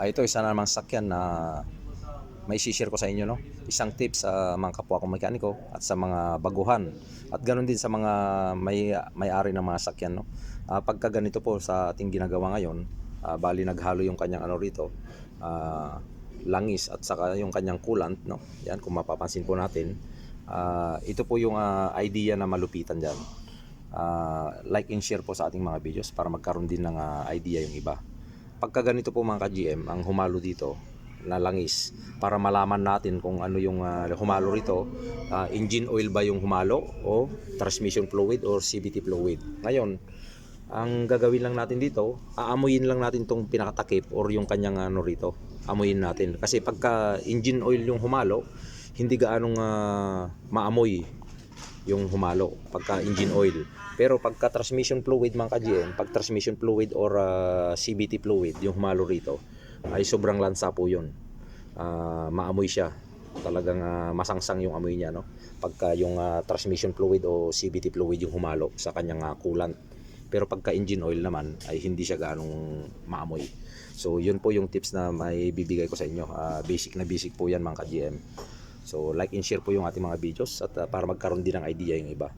Ah, ito isa na namang sakyan na may share ko sa inyo no. Isang tip sa mga kapwa kong mekaniko at sa mga baguhan at ganoon din sa mga may may-ari ng mga sakyan no. Ah, pagka ganito po sa ating ginagawa ngayon, ah, bali naghalo yung kanyang ano rito, ah, langis at saka yung kanyang coolant no. Yan kung mapapansin po natin, ah, ito po yung ah, idea na malupitan diyan. Ah, like and share po sa ating mga videos para magkaroon din ng ah, idea yung iba pagka ganito po mga ka-GM, ang humalo dito na langis para malaman natin kung ano yung ah, humalo rito, ah, engine oil ba yung humalo o transmission fluid or CVT fluid. Ngayon, ang gagawin lang natin dito, aamuyin lang natin tong pinakatakip or yung kanyang ano rito. Amuyin natin. Kasi pagka engine oil yung humalo, hindi gaanong ah, maamoy yung humalo pagka engine oil. Pero pagka transmission fluid mga ka-GM, pag transmission fluid or ah, CVT fluid, yung humalo rito, ay sobrang lansa po yun. Ah, maamoy siya. Talagang ah, masangsang yung amoy niya. No? Pagka yung ah, transmission fluid o CVT fluid yung humalo sa kanyang ah, coolant. Pero pagka engine oil naman ay hindi siya ganong maamoy. So yun po yung tips na may bibigay ko sa inyo. Ah, basic na basic po yan mga ka-GM. So like and share po yung ating mga videos at ah, para magkaroon din ng idea yung iba.